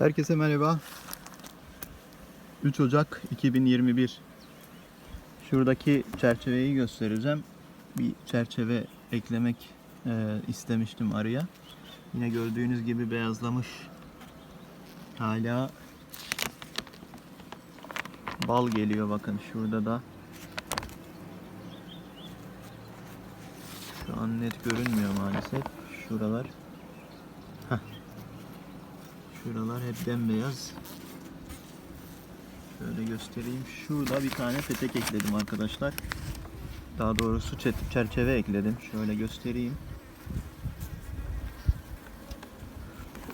Herkese merhaba. 3 Ocak 2021. Şuradaki çerçeveyi göstereceğim. Bir çerçeve eklemek e, istemiştim araya. Yine gördüğünüz gibi beyazlamış. Hala bal geliyor bakın şurada da. Şu an net görünmüyor maalesef. Şuralar. Şuralar hep bembeyaz. Şöyle göstereyim. Şurada bir tane petek ekledim arkadaşlar. Daha doğrusu çerçeve ekledim. Şöyle göstereyim.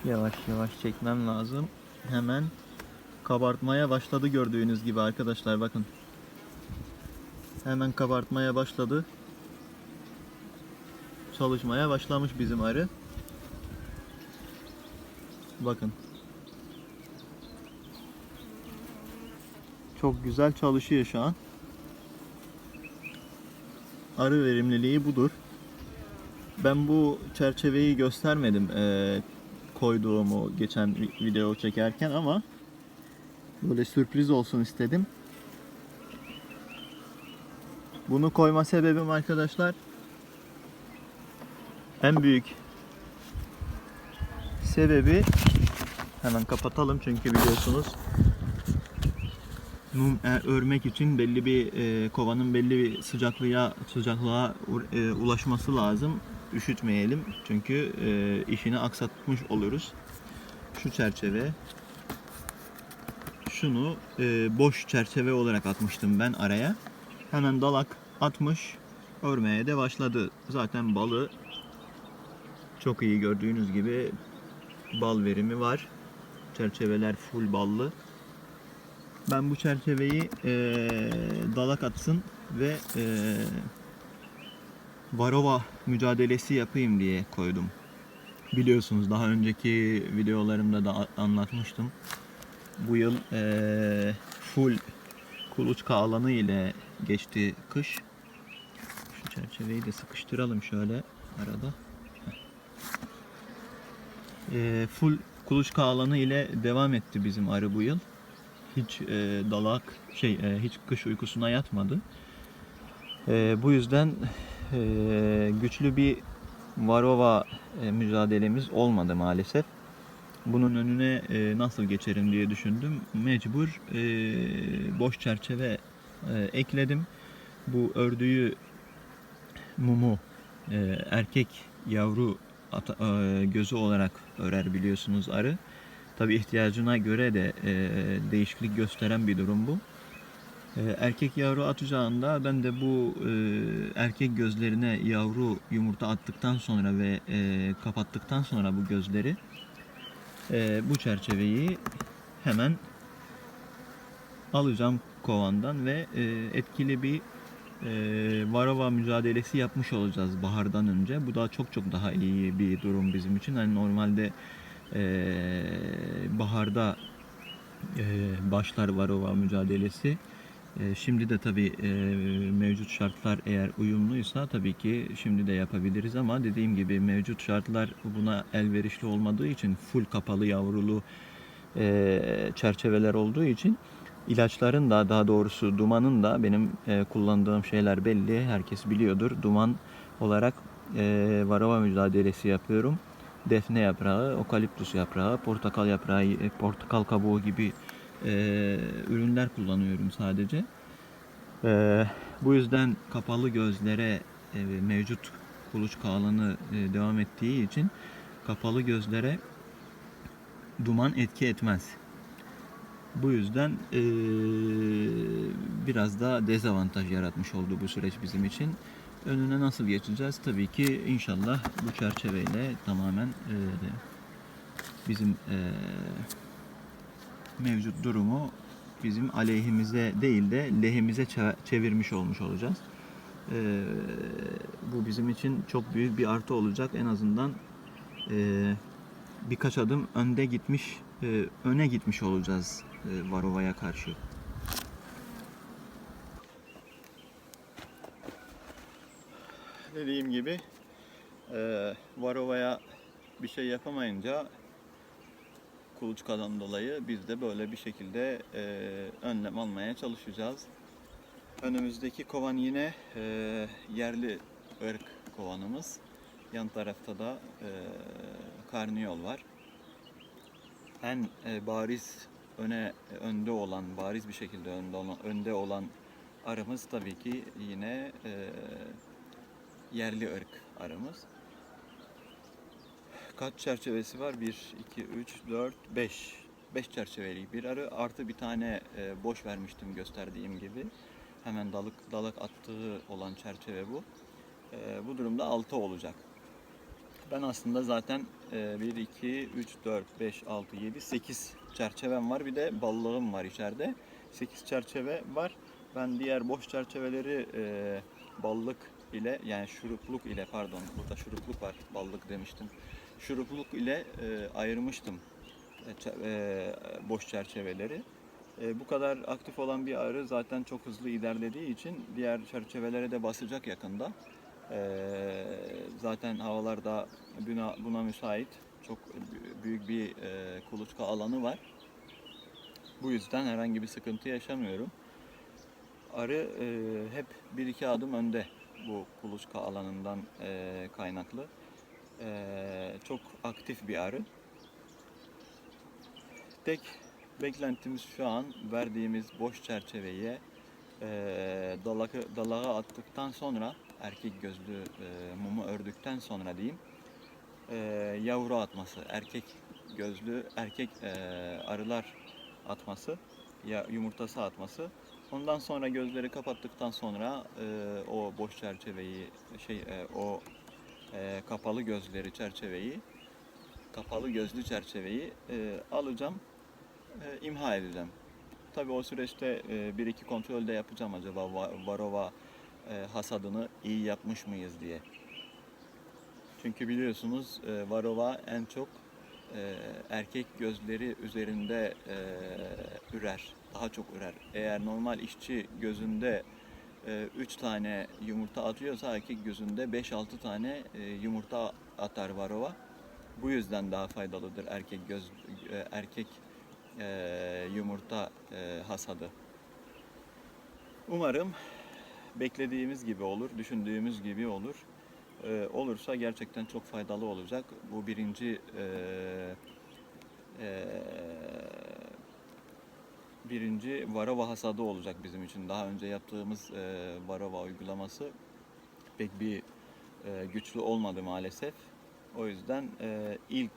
Yavaş yavaş çekmem lazım. Hemen kabartmaya başladı gördüğünüz gibi arkadaşlar bakın. Hemen kabartmaya başladı. Çalışmaya başlamış bizim arı. Bakın. Çok güzel çalışıyor şu an. Arı verimliliği budur. Ben bu çerçeveyi göstermedim eee, koyduğumu geçen vi- video çekerken ama böyle sürpriz olsun istedim. Bunu koyma sebebim arkadaşlar en büyük sebebi hemen kapatalım çünkü biliyorsunuz mum e, örmek için belli bir e, kovanın belli bir sıcaklığa sıcaklığa e, ulaşması lazım. Üşütmeyelim çünkü e, işini aksatmış oluruz. Şu çerçeve şunu e, boş çerçeve olarak atmıştım ben araya. Hemen dalak atmış örmeye de başladı. Zaten balı çok iyi gördüğünüz gibi bal verimi var. Çerçeveler full ballı. Ben bu çerçeveyi eee, dalak atsın ve eee, varova mücadelesi yapayım diye koydum. Biliyorsunuz daha önceki videolarımda da anlatmıştım. Bu yıl eee, full kuluçka alanı ile geçti kış. Şu çerçeveyi de sıkıştıralım şöyle arada. E, full kuluçka alanı ile devam etti bizim arı bu yıl. Hiç e, dalak şey e, hiç kış uykusuna yatmadı. E, bu yüzden e, güçlü bir varova e, mücadelemiz olmadı maalesef. Bunun önüne e, nasıl geçerim diye düşündüm. Mecbur e, boş çerçeve e, ekledim. Bu ördüğü mumu e, erkek yavru ata- e, gözü olarak örer biliyorsunuz arı. Tabi ihtiyacına göre de e, değişiklik gösteren bir durum bu. E, erkek yavru atacağında ben de bu e, erkek gözlerine yavru yumurta attıktan sonra ve e, kapattıktan sonra bu gözleri e, bu çerçeveyi hemen alacağım kovandan ve e, etkili bir e, varava mücadelesi yapmış olacağız bahardan önce. Bu da çok çok daha iyi bir durum bizim için. Hani normalde e, baharda e, başlar varova mücadelesi. E, şimdi de tabii e, mevcut şartlar eğer uyumluysa tabii ki şimdi de yapabiliriz ama dediğim gibi mevcut şartlar buna elverişli olmadığı için full kapalı yavrulu e, çerçeveler olduğu için ilaçların da daha doğrusu dumanın da benim e, kullandığım şeyler belli. Herkes biliyordur. Duman olarak e, varava mücadelesi yapıyorum. Defne yaprağı, okaliptus yaprağı, portakal yaprağı, e, portakal kabuğu gibi e, ürünler kullanıyorum sadece. E, bu yüzden kapalı gözlere e, mevcut kuluçka alanı e, devam ettiği için kapalı gözlere duman etki etmez. Bu yüzden eee, biraz da dezavantaj yaratmış oldu bu süreç bizim için. Önüne nasıl geçeceğiz? Tabii ki inşallah bu çerçeveyle tamamen eee, bizim eee, mevcut durumu bizim aleyhimize değil de lehimize çe- çevirmiş olmuş olacağız. Eee, bu bizim için çok büyük bir artı olacak. En azından eee, birkaç adım önde gitmiş, e, öne gitmiş olacağız e, Varova'ya karşı. Dediğim gibi e, Varova'ya bir şey yapamayınca kuluçkadan dolayı biz de böyle bir şekilde e, önlem almaya çalışacağız. Önümüzdeki kovan yine e, yerli ırk kovanımız. Yan tarafta da e, karniyol var. En e, bariz öne önde olan, bariz bir şekilde önde olan, önde olan arımız tabii ki yine e, yerli ırk arımız. Kaç çerçevesi var? 1, 2, 3, 4, 5. 5 çerçeveli bir arı artı bir tane e, boş vermiştim gösterdiğim gibi. Hemen dalık dalak attığı olan çerçeve bu. E, bu durumda 6 olacak. Ben aslında zaten e, 1, 2, 3, 4, 5, 6, 7, 8 çerçevem var. Bir de ballığım var içeride. 8 çerçeve var. Ben diğer boş çerçeveleri e, ballık ile yani şurupluk ile pardon burada şurupluk var ballık demiştim. Şurupluk ile e, ayırmıştım e, e, boş çerçeveleri. E, bu kadar aktif olan bir arı zaten çok hızlı ilerlediği için diğer çerçevelere de basacak yakında. E, zaten havalar da buna, buna müsait. Çok bü- büyük bir e, kuluçka alanı var. Bu yüzden herhangi bir sıkıntı yaşamıyorum. Arı e, hep bir iki adım önde bu kuluçka alanından e, kaynaklı. E, çok aktif bir arı. Tek beklentimiz şu an verdiğimiz boş çerçeveye e, dalakı, dalağa attıktan sonra erkek gözlü e, mumu ördükten sonra diyeyim e, yavru atması, erkek gözlü erkek e, arılar atması, ya yumurtası atması. Ondan sonra gözleri kapattıktan sonra e, o boş çerçeveyi şey e, o e, kapalı gözleri çerçeveyi kapalı gözlü çerçeveyi e, alacağım e, imha edeceğim. Tabii o süreçte e, bir iki kontrol de yapacağım acaba va- varova e, hasadını iyi yapmış mıyız diye. Çünkü biliyorsunuz e, varova en çok e, erkek gözleri üzerinde e, ürer. Daha çok ürer. Eğer normal işçi gözünde 3 tane yumurta atıyorsa erkek gözünde 5-6 tane e, yumurta atar varova. Bu yüzden daha faydalıdır erkek göz e, erkek e, yumurta e, hasadı. Umarım beklediğimiz gibi olur, düşündüğümüz gibi olur. E, olursa gerçekten çok faydalı olacak. Bu birinci e, e, birinci varova hasadı olacak bizim için. Daha önce yaptığımız e, uygulaması pek bir güçlü olmadı maalesef. O yüzden ilk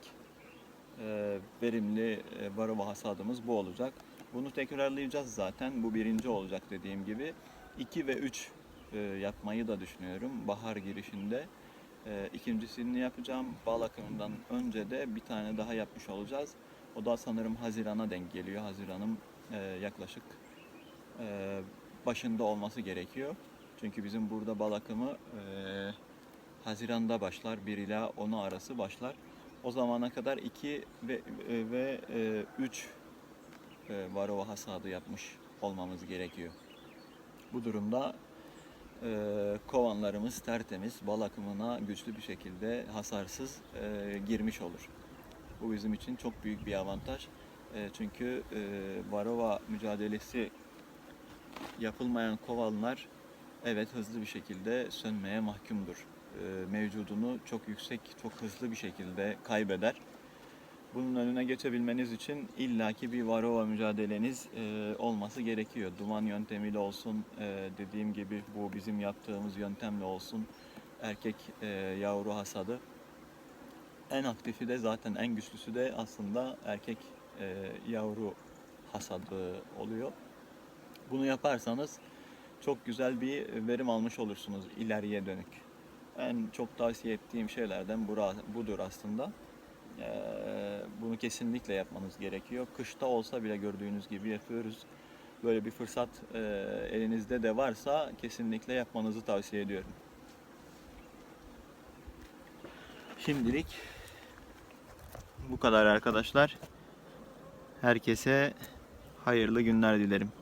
verimli e, hasadımız bu olacak. Bunu tekrarlayacağız zaten. Bu birinci olacak dediğim gibi. 2 ve 3 e, yapmayı da düşünüyorum bahar girişinde. E, ikincisini yapacağım. Bal akımından önce de bir tane daha yapmış olacağız. O da sanırım Haziran'a denk geliyor. Haziran'ın e, yaklaşık e, başında olması gerekiyor. Çünkü bizim burada bal akımı e, Haziran'da başlar. 1 ila 10'u arası başlar. O zamana kadar 2 ve e, ve 3 e, varova hasadı yapmış olmamız gerekiyor. Bu durumda e, kovanlarımız tertemiz, bal akımına güçlü bir şekilde hasarsız e, girmiş olur. Bu bizim için çok büyük bir avantaj. E, çünkü e, varova mücadelesi yapılmayan kovanlar evet hızlı bir şekilde sönmeye mahkumdur. E, mevcudunu çok yüksek, çok hızlı bir şekilde kaybeder. Bunun önüne geçebilmeniz için illaki bir varova mücadeleniz e, olması gerekiyor. Duman yöntemiyle olsun, e, dediğim gibi bu bizim yaptığımız yöntemle olsun, erkek e, yavru hasadı. En aktifi de zaten en güçlüsü de aslında erkek e, yavru hasadı oluyor. Bunu yaparsanız çok güzel bir verim almış olursunuz ileriye dönük. En çok tavsiye ettiğim şeylerden budur aslında. Ee, bunu kesinlikle yapmanız gerekiyor. Kışta olsa bile gördüğünüz gibi yapıyoruz. Böyle bir fırsat e, elinizde de varsa kesinlikle yapmanızı tavsiye ediyorum. Şimdilik bu kadar arkadaşlar. Herkese hayırlı günler dilerim.